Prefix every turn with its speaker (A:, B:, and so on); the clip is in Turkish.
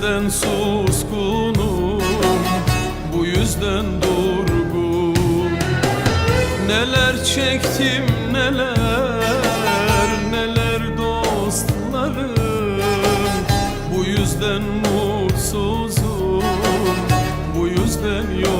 A: yüzden suskunum Bu yüzden durgun Neler çektim neler Neler dostlarım. Bu yüzden mutsuzum Bu yüzden yok.